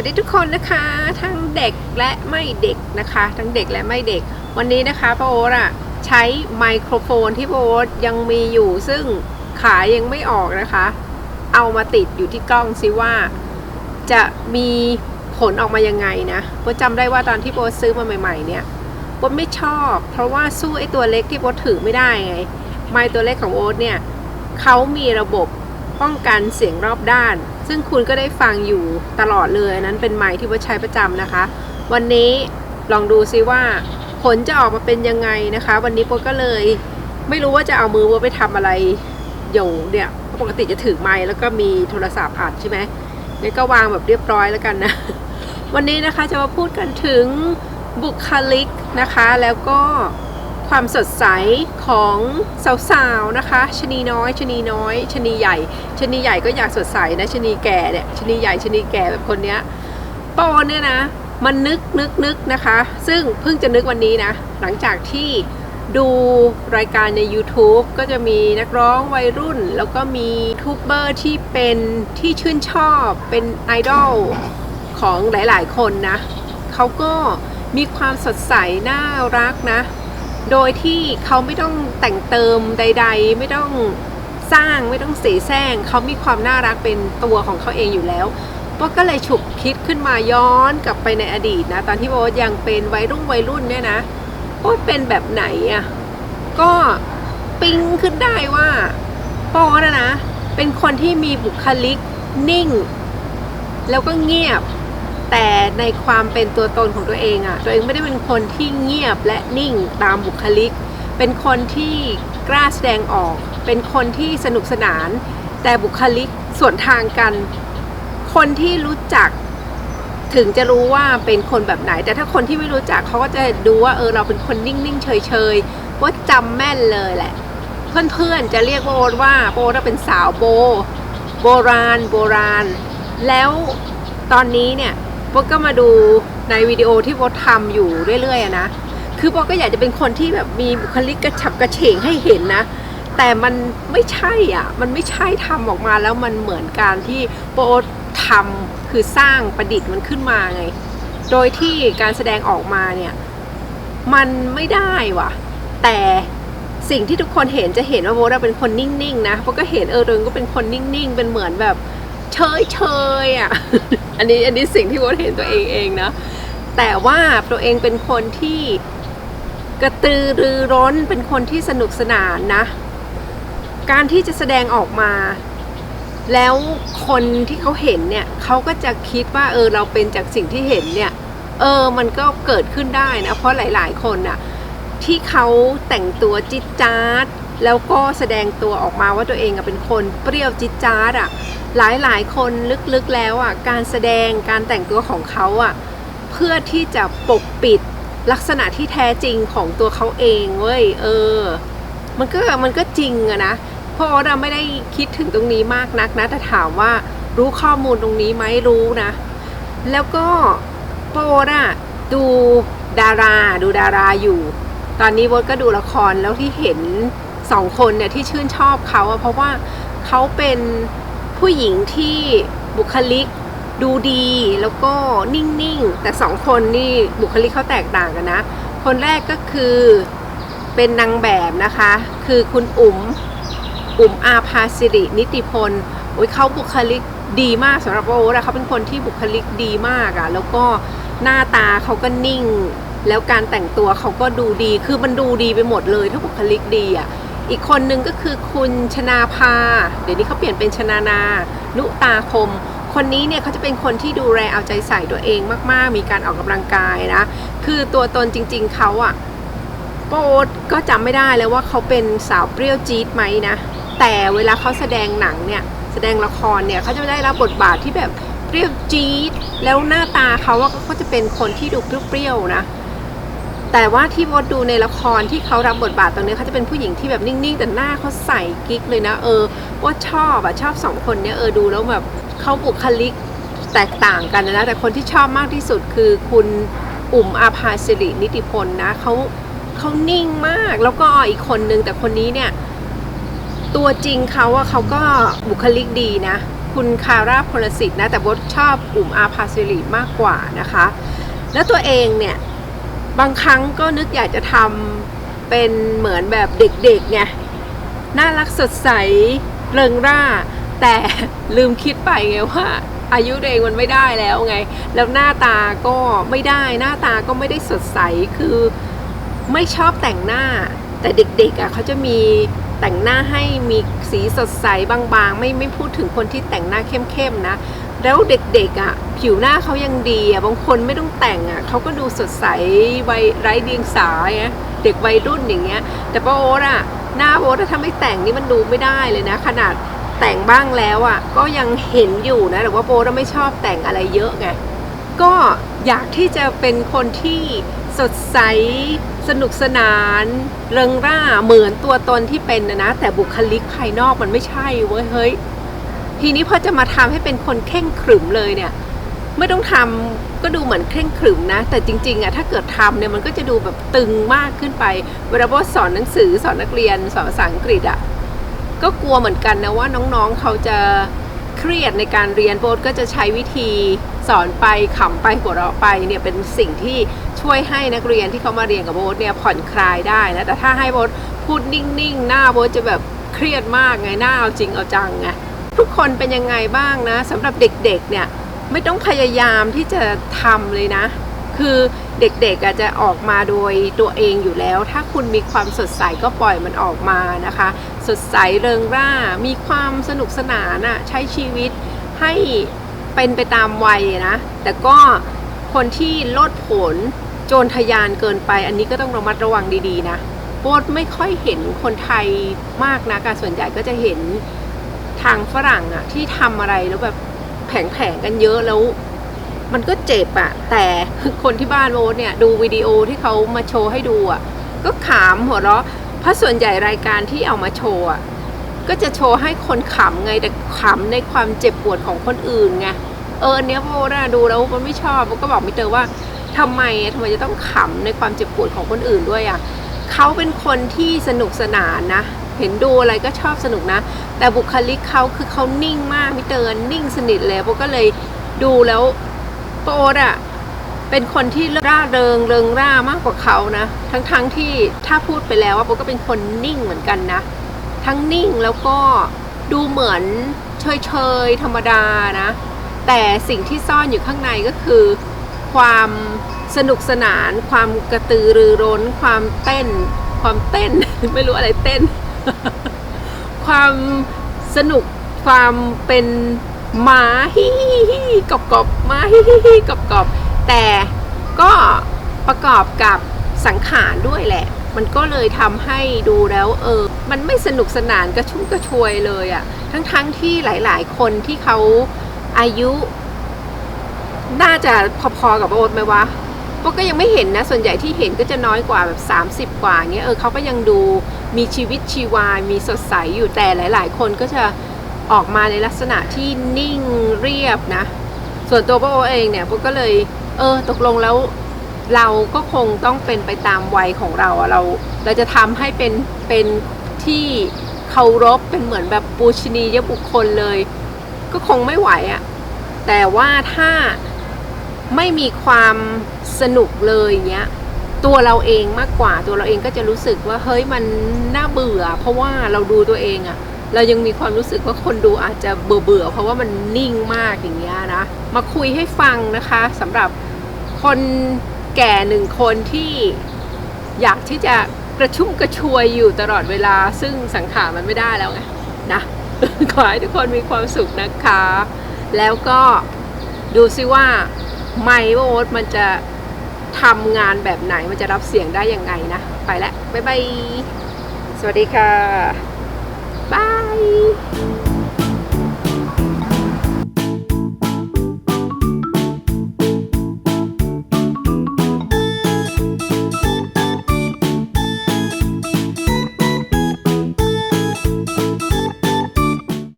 วัสดีทุกคนนะคะ ทั้งเด็กและไม่เด็กนะคะ ทั้งเด็กและไม่เด็ก วันนี้นะคะป้าโอ๊ตอะใช้ไมโครโฟนที่ป้าโอ๊ตยังมีอยู่ซึ่งขายยังไม่ออกนะคะ เอามาติดอยู่ที่กล้องซิว่า จะมีผลออกมายังไงนะโป๊จำได้ว่าตอนที่โป๊ซื้อมาใหม่ ๆ เนี่ยโป๊ไม่ชอบ เพราะว่าสู้ไอ้ตัวเล็กที่โป๊ถือไม่ได้ไงไมตัวเล็กของโอ๊ตเนี่ยเขามีระบบป้องกันเสียงรอบด้าน ซึ่งคุณก็ได้ฟังอยู่ตลอดเลยนั้นเป็นไมค์ที่โป๊ตใช้ประจำนะคะ วันนี้ลองดูซิว่าผลจะออกมาเป็นยังไงนะคะ วันนี้โป๊ก็เลยไม่รู้ว่าจะเอามือโป๊ตไปทำอะไรอยู่เนี่ยปกติจะถือไมค์แล้วก็มีโทรศัพท์อัดใช่ไหมนี่ก็วางแบบเรียบร้อยแล้วกันนะ วันนี้นะคะจะมาพูดกันถึงบุคลิกนะคะแล้วก็ ความสดใสของสาวๆนะคะชนีน้อยชนีน้อยชนีใหญ่ชนีใหญ่ก็อยากสดใสนะชนีแก่เนี่ยชนีใหญ่ชนีแก่แบบคนเนี้ยปอนเนี่ยนะมันนึกนึกนึกนะคะ ซึ่งเพิ่งจะนึกวันนี้นะ หลังจากที่ดูรายการใน YouTube ก็จะมีนักร้องวัยรุ่น แล้วก็มีทูบเบอร์ที่เป็นที่ชื่นชอบเป็นไอดอลของหลายๆ คนนะเขาก็มีความสดใสน่ารักนะ โดยที่เขาไม่ต้องแต่งเติมใด ๆ ไม่ต้องสร้างไม่ต้องเสแสร้งเขามีความน่ารักเป็นตัวของเขาเองอยู่แล้วโป๊ก็เลยฉุกคิดขึ้นมาย้อนกลับไปในอดีตนะ ตอนที่โอ๊ตยังเป็นวัยรุ่นวัยรุ่นเนี่ยนะโอ๊ตเป็นแบบไหนอะ่ะก็ปิ๊งขึ้นได้ว่าโป๊นะนะ เป็นคนที่มีบุคลิกนิ่ง แล้วก็เงียบ แต่ในความเป็นตัวตนของตัวเองอะ่ะตัวเองไม่ได้เป็นคนที่เงียบและนิ่งตามบุคลิก เป็นคนที่กล้าแสดงออก เป็นคนที่สนุกสนาน แต่บุคลิกส่วนทางกัน คนที่รู้จักถึงจะรู้ว่าเป็นคนแบบไหน แต่ถ้าคนที่ไม่รู้จักเขาก็จะดูว่าเออเราเป็นคนนิ่งๆเฉยๆว่าจำแม่นเลยแหละ เพื่อนๆจะเรียกโอ๊ตว่าโอ๊ตเป็นสาวโบ โบราณ โบราณ แล้วตอนนี้เนี่ย โบก็มาดูในวิดีโอที่โบทำอยู่เรื่อยๆนะ คือโบก็อยากจะเป็นคนที่แบบมีบุคลิกกระฉับกระเฉงให้เห็นนะ แต่มันไม่ใช่อะ มันไม่ใช่ทำออกมาแล้วมันเหมือนการที่โบทำคือสร้างประดิษฐ์มันขึ้นมาไง โดยที่การแสดงออกมาเนี่ย มันไม่ได้ว่ะ แต่สิ่งที่ทุกคนเห็นจะเห็นว่าโบทเป็นคนนิ่งๆนะโบก็เห็นเออตัวเองก็เป็นคนนิ่งๆ เป็นเหมือนแบบเฉยเฉยๆอะ อันนี้อันนี้สิ่งที่โบเห็นตัวเองเองนะแต่ว่าตัวเองเป็นคนที่กระตือรือร้นเป็นคนที่สนุกสนานนะ การที่จะแสดงออกมา แล้วคนที่เขาเห็นเนี่ยเขาก็จะคิดว่าเออเราเป็นจากสิ่งที่เห็นเนี่ยเออมันก็เกิดขึ้นได้นะ เพราะหลาย ๆ คนน่ะที่เขาแต่งตัวจิตจาร์ดแล้วก็แสดงตัวออกมาว่าตัวเองอะเป็นคนเปรี้ยวจิตจาร์ดอะ หลายๆ คนลึกๆแล้วอะการแสดงการแต่งตัวของเขาอะเพื่อที่จะปกปิดลักษณะที่แท้จริงของตัวเขาเองเว้ยเออ มันก็มันก็จริงอะนะเพราะเราไม่ได้คิดถึงตรงนี้มากนักนะ แต่ถามว่ารู้ข้อมูลตรงนี้ไหมรู้นะ แล้วก็โปรดอะดูดาราดูดาราอยู่ ตอนนี้โบทก็ดูละครแล้วที่เห็นสองคนเนี่ยที่ชื่นชอบเขาอะเพราะว่าเขาเป็น ผู้หญิงที่บุคลิกดูดีแล้วก็นิ่งๆ แต่สองคนนี่บุคลิกเขาแตกต่างกันนะ คนแรกก็คือเป็นนางแบบนะคะ คือคุณอุ๋มอุ๋มอาภาสิรินิติพลโอ้ยเขาบุคลิกดีมากสำหรับโอ๊ตอะเขาเป็นคนที่บุคลิกดีมากอะแล้วก็หน้าตาเขาก็นิ่ง แล้วการแต่งตัวเขาก็ดูดีคือมันดูดีไปหมดเลย ถ้าบุคลิกดีอะ อีกคนนึงก็คือคุณชนาภา เดี๋ยวนี้เขาเปลี่ยนเป็นชนานา นุตาคม คนนี้เนี่ยเขาจะเป็นคนที่ดูแลเอาใจใส่ตัวเองมาก ๆ มีการออกกำลังกายนะ คือตัวตนจริง ๆเขาอะโป๊ตก็จำไม่ได้แล้วว่าเขาเป็นสาวเปรี้ยวจี๊ดไหมนะ แต่เวลาเขาแสดงหนังเนี่ย แสดงละครเนี่ยเขาจะได้รับบทบาทที่แบบเปรี้ยวจี๊ด แล้วหน้าตาเขาว่าเขาก็จะเป็นคนที่ดูเปรี้ยวๆนะ แต่ว่าที่วดดูในละครที่เขารับบทบาทตรงนี้เขาจะเป็นผู้หญิงที่แบบนิ่งๆ แต่หน้าเขาใส่กิ๊กเลยนะ เออว่าชอบอะชอบสองคนเนี้ยเออดูแล้วแบบเขาบุคลิกแตกต่างกันนะแต่คนที่ชอบมากที่สุดคือคุณอุ๋มอาภาสิรินิติพลนะเขาเขานิ่งมากแล้วก็อีกคนนึงแต่คนนี้เนี่ย ตัวจริงเขาอะเขาก็บุคลิกดีนะ คุณคาราพลสิทธิ์นะแต่โบทชอบกลุ่มอาพาซิลิมากกว่านะคะ แล้วตัวเองเนี่ย บางครั้งก็นึกอยากจะทำเป็นเหมือนแบบเด็กๆไงน่ารักสดใสเริงร่า แต่ลืมคิดไปไงว่าอายุตัวเองมันไม่ได้แล้วไง แล้วหน้าตาก็ไม่ได้หน้าตาก็ไม่ได้สดใสคือไม่ชอบแต่งหน้า แต่เด็กๆอะเขาจะมีแต่งหน้าให้มีสีสดใสบางๆ ไม่ไม่พูดถึงคนที่แต่งหน้าเข้มๆนะ แล้วเด็กๆอะผิวหน้าเขายังดีอะบางคนไม่ต้องแต่งอะเขาก็ดูสดใสวัยไร้เดียงสาไงเด็กวัยรุ่นอย่างเงี้ย แต่ป้าโอ๊ตอะหน้าโอ๊ตอะถ้าไม่แต่งนี่มันดูไม่ได้เลยนะ ขนาดแต่งบ้างแล้วอะก็ยังเห็นอยู่นะแต่ว่าโอ๊ตอะไม่ชอบแต่งอะไรเยอะไงก็อยากที่จะเป็นคนที่สดใสสนุกสนาน เริงร่าเหมือนตัวตนที่เป็นนะนะแต่บุคลิกภายนอกมันไม่ใช่เว้ยเฮ้ย ทีนี้พอจะมาทำให้เป็นคนเข่งขรึมเลยเนี่ย ไม่ต้องทำก็ดูเหมือนเคร่งขรึมนะ แต่จริงๆอะถ้าเกิดทำเนี่ยมันก็จะดูแบบตึงมากขึ้นไป เวลาโบทสอนหนังสือสอนนักเรียนสอนภาษาอังกฤษอะก็กลัวเหมือนกันนะว่าน้องๆเขาจะเครียดในการเรียนโบทก็จะใช้วิธีสอนไปขำไปหัวเราะไปเนี่ยเป็นสิ่งที่ช่วยให้นักเรียนที่เขามาเรียนกับโบทเนี่ยผ่อนคลายได้นะแต่ถ้าให้โบทพูดนิ่งๆ หน้าโบทจะแบบเครียดมากไงหน้าเอาจริงเอาจังไง ทุกคนเป็นยังไงบ้างนะสำหรับเด็กๆเนี่ยไม่ต้องพยายามที่จะทำเลยนะ คือเด็กๆอาจจะออกมาโดยตัวเองอยู่แล้ว ถ้าคุณมีความสดใสก็ปล่อยมันออกมานะคะ สดใสเริงร่า มีความสนุกสนานอะใช้ชีวิตให้เป็นไปตามวัยนะ แต่ก็คนที่โลดผนโจรทยานเกินไป อันนี้ก็ต้องระมัดระวังดีๆนะโบทไม่ค่อยเห็นคนไทยมากนะการส่วนใหญ่ก็จะเห็น ทางฝรั่งอะที่ทำอะไรแล้วแบบแผงๆกันเยอะแล้ว มันก็เจ็บอะแต่คนที่บ้านโรสเนี่ยดูวิดีโอที่เขามาโชว์ให้ดูอะก็ขำหัวเราะเพราะส่วนใหญ่รายการที่เอามาโชว์อะก็จะโชว์ให้คนขำไงแต่ขำในความเจ็บปวดของคนอื่นไงเออเนี้ยโบนะดูแล้วมันไม่ชอบก็บอกมิเตอร์ว่าทำไมทำไมจะต้องขำในความเจ็บปวดของคนอื่นด้วยอะเขาเป็นคนที่สนุกสนานนะ เห็นดูอะไรก็ชอบสนุกนะ แต่บุคลิกเขาคือเขานิ่งมากพี่เตือนนิ่งสนิทเลยโบก็เลยดูแล้วโปดอะเป็นคนที่ร่าเริงเริงร่ามากกว่าเขานะ ทั้งๆทที่ถ้าพูดไปแล้วว่าโบก็เป็นคนนิ่งเหมือนกันนะ ทั้งนิ่งแล้วก็ดูเหมือนเฉยเฉยๆธรรมดานะ แต่สิ่งที่ซ่อนอยู่ข้างในก็คือ ความสนุกสนาน ความกระตือรือร้น ความเต้น ความเต้น ไม่รู้อะไรเต้น ความสนุกความเป็นหมาฮิฮิฮิกอบกอบๆหมาฮิฮิฮิกอบกอบๆแต่ก็ประกอบกับสังขารด้วยแหละ มันก็เลยทำให้ดูแล้วเออ มันไม่สนุกสนานกระชุ่มกระชวยเลยอะ่ะ ทั้งๆทที่หลายๆ คนที่เขาอายุ น่าจะพอๆกับโอ๊ตไหมวะ โอ๊ตก็ยังไม่เห็นนะ ส่วนใหญ่ที่เห็นก็จะน้อยกว่าแบบ 30 กว่าเงี้ยเออเขาก็ยังดูมีชีวิตชีวา มีสดใสอยู่แต่หลาย ๆ คนก็จะออกมาในลักษณะที่นิ่งเรียบนะ ส่วนตัวโอ๊ตเองเนี่ยโอ๊ตก็เลยเออตกลงแล้วเราก็คงต้องเป็นไปตามวัยของเราอะเรา เราจะทำให้เป็นเป็นที่เคารพเป็นเหมือนแบบปูชนียบุคคลเลย ก็คงไม่ไหวอะแต่ว่าถ้า ไม่มีความสนุกเลยเงี้ยตัวเราเองมากกว่าตัวเราเองก็จะรู้สึกว่าเฮ้ยมันน่าเบื่อ เพราะว่าเราดูตัวเองอะเรายังมีความรู้สึกว่าคนดูอาจจะเบื่อเบื่อเพราะว่ามันนิ่งมากอย่างเงี้ยนะมาคุยให้ฟังนะคะสำหรับคนแก่หนึ่งคนที่อยากที่จะกระชุ่มกระชวยอยู่ตลอดเวลา ซึ่งสังขารมันไม่ได้แล้วไงนะขอให้ทุกคนมีความสุขนะคะ แล้วก็ดูซิว่า ไมค์โอ๊ตมันจะทำงานแบบไหนมันจะรับเสียงได้ยังไงนะ ไปแล้ว บ๊ายบาย สวัสดีค่ะ บาย